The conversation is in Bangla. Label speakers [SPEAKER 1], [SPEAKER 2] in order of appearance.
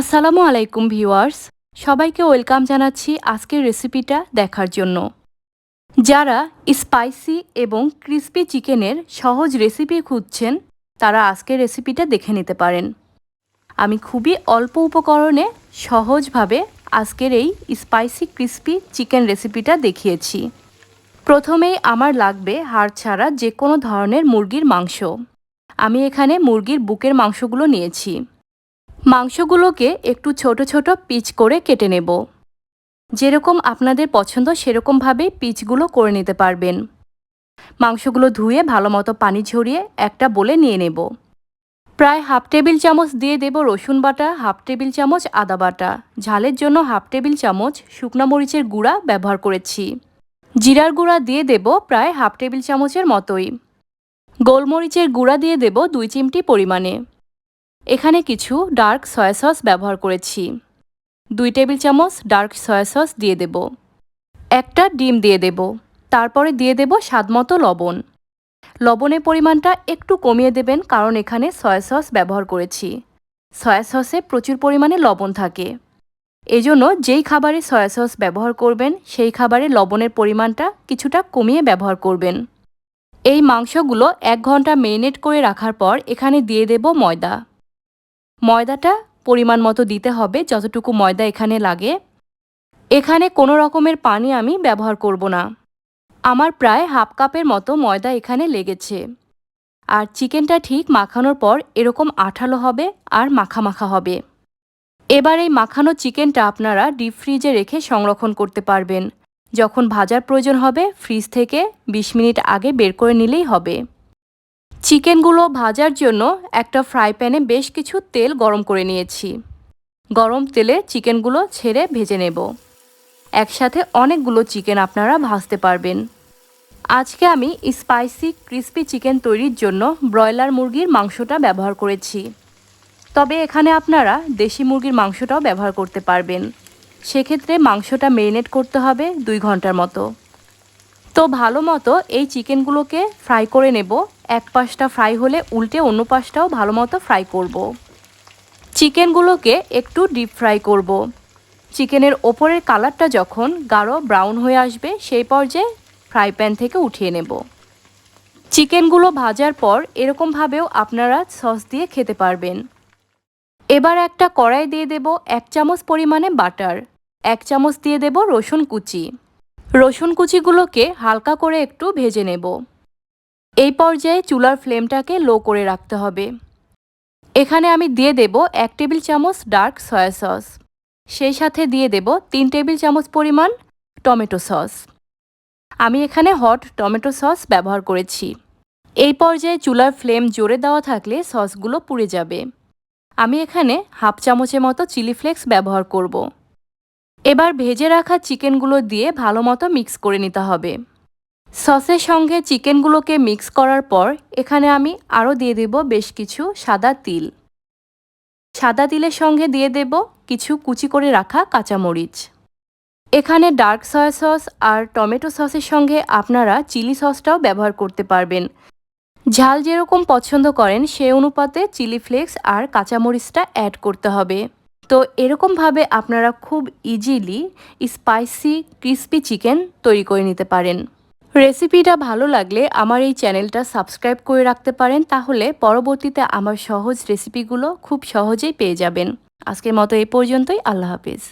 [SPEAKER 1] আসসালামু আলাইকুম ভিউয়ার্স, সবাইকে ওয়েলকাম জানাচ্ছি আজকের রেসিপিটা দেখার জন্য। যারা স্পাইসি এবং ক্রিস্পি চিকেনের সহজ রেসিপি খুঁজছেন, তারা আজকের রেসিপিটা দেখে নিতে পারেন। আমি খুবই অল্প উপকরণে সহজভাবে আজকের এই স্পাইসি ক্রিস্পি চিকেন রেসিপিটা দেখিয়েছি। প্রথমেই আমার লাগবে হাড় ছাড়া যে কোনো ধরনের মুরগির মাংস। আমি এখানে মুরগির বুকের মাংসগুলো নিয়েছি। মাংসগুলোকে একটু ছোট ছোট পিচ করে কেটে নেব। যেরকম আপনাদের পছন্দ সেরকমভাবে পিচগুলো করে নিতে পারবেন। মাংসগুলো ধুয়ে ভালো মতো পানি ঝরিয়ে একটা বলে নিয়ে নেব। প্রায় হাফ টেবিল চামচ দিয়ে দেব রসুন বাটা, হাফ টেবিল চামচ আদা বাটা। ঝালের জন্য হাফ টেবিল চামচ শুকনা মরিচের গুঁড়া ব্যবহার করেছি। জিরার গুঁড়া দিয়ে দেব প্রায় হাফ টেবিল চামচের মতোই। গোলমরিচের গুঁড়া দিয়ে দেব দুই চিমটি পরিমাণে। এখানে কিছু ডার্ক সয়া সস ব্যবহার করেছি। দুই টেবিল চামচ ডার্ক সয়া সস দিয়ে দেব। একটা ডিম দিয়ে দেব। তারপরে দিয়ে দেব স্বাদমতো লবণ। লবণের পরিমাণটা একটু কমিয়ে দেবেন কারণ এখানে সয়া সস ব্যবহার করেছি। সয়া সসে প্রচুর পরিমাণে লবণ থাকে। এজন্য যেই খাবারে সয়া সস ব্যবহার করবেন, সেই খাবারে লবণের পরিমাণটা কিছুটা কমিয়ে ব্যবহার করবেন। এই মাংসগুলো এক ঘণ্টা মেরিনেট করে রাখার পর এখানে দিয়ে দেব ময়দা। ময়দাটা পরিমাণ মতো দিতে হবে, যতটুকু ময়দা এখানে লাগে। এখানে কোনো রকমের পানি আমি ব্যবহার করব না। আমার প্রায় হাফ কাপের মতো ময়দা এখানে লেগেছে। আর চিকেনটা ঠিক মাখানোর পর এরকম আঠালো হবে আর মাখা মাখা হবে। এবার এই মাখানো চিকেনটা আপনারা ডিপ ফ্রিজে রেখে সংরক্ষণ করতে পারবেন। যখন ভাজার প্রয়োজন হবে, ফ্রিজ থেকে ২০ মিনিট আগে বের করে নিলেই হবে। চিকেনগুলো ভাজার জন্য একটা ফ্রাই প্যানে বেশ কিছু তেল গরম করে নিয়েছি। গরম তেলে চিকেনগুলো ছেড়ে ভেজে নেব। একসাথে অনেকগুলো চিকেন আপনারা ভাজতে পারবেন। আজকে আমি স্পাইসি ক্রিস্পি চিকেন তৈরির জন্য ব্রয়লার মুরগির মাংসটা ব্যবহার করেছি। তবে এখানে আপনারা দেশি মুরগির মাংসটাও ব্যবহার করতে পারবেন। সেক্ষেত্রে মাংসটা মেরিনেট করতে হবে দুই ঘণ্টার মতো। তো ভালো মতো এই চিকেনগুলোকে ফ্রাই করে নেব। এক পাশটা ফ্রাই হলে উল্টে অন্য পাশটাও ভালো মতো ফ্রাই করব। চিকেনগুলোকে একটু ডিপ ফ্রাই করব। চিকেনের ওপরের কালারটা যখন গাঢ় ব্রাউন হয়ে আসবে, সেই পর্যায়ে ফ্রাই প্যান থেকে উঠিয়ে নেব চিকেনগুলো ভাজার পর এরকমভাবেও আপনারা সস দিয়ে খেতে পারবেন এবার একটা কড়াই দিয়ে দেব এক চামচ পরিমাণে বাটার, এক চামচ দিয়ে দেব রসুন কুচি রসুন কুচিগুলোকে হালকা করে একটু ভেজে নেব এই পর্যায়ে চুলার ফ্লেমটাকে লো করে রাখতে হবে। এখানে আমি দিয়ে দেব এক টেবিল চামচ ডার্ক সয়া সস। সেই সাথে দিয়ে দেব তিন টেবিল চামচ পরিমাণ টমেটো সস। আমি এখানে হট টমেটো সস ব্যবহার করেছি। এই পর্যায়ে চুলার ফ্লেম জোরে দেওয়া থাকলে সসগুলো পুড়ে যাবে। আমি এখানে হাফ চামচের মতো চিলি ফ্লেক্স ব্যবহার করব। এবার ভেজে রাখা চিকেনগুলো দিয়ে ভালো মতো মিক্স করে নিতে হবে। সসের সঙ্গে চিকেনগুলোকে মিক্স করার পর এখানে আমি আরও দিয়ে দেব বেশ কিছু সাদা তিল। সাদা তিলের সঙ্গে দিয়ে দেব কিছু কুচি করে রাখা কাঁচামরিচ। এখানে ডার্ক সয়া সস আর টমেটো সসের সঙ্গে আপনারা চিলি সসটাও ব্যবহার করতে পারবেন। ঝাল যেরকম পছন্দ করেন, সে অনুপাতে চিলি ফ্লেক্স আর কাঁচামরিচটা অ্যাড করতে হবে। তো এরকমভাবে আপনারা খুব ইজিলি স্পাইসি ক্রিস্পি চিকেন তৈরি করে নিতে পারেন। রেসিপিটা ভালো লাগলে আমার এই চ্যানেলটা সাবস্ক্রাইব করে রাখতে পারেন, তাহলে পরবর্তীতে আমার সহজ রেসিপিগুলো খুব সহজেই পেয়ে যাবেন। আজকের মতো এই পর্যন্তই, আল্লাহ হাফিজ।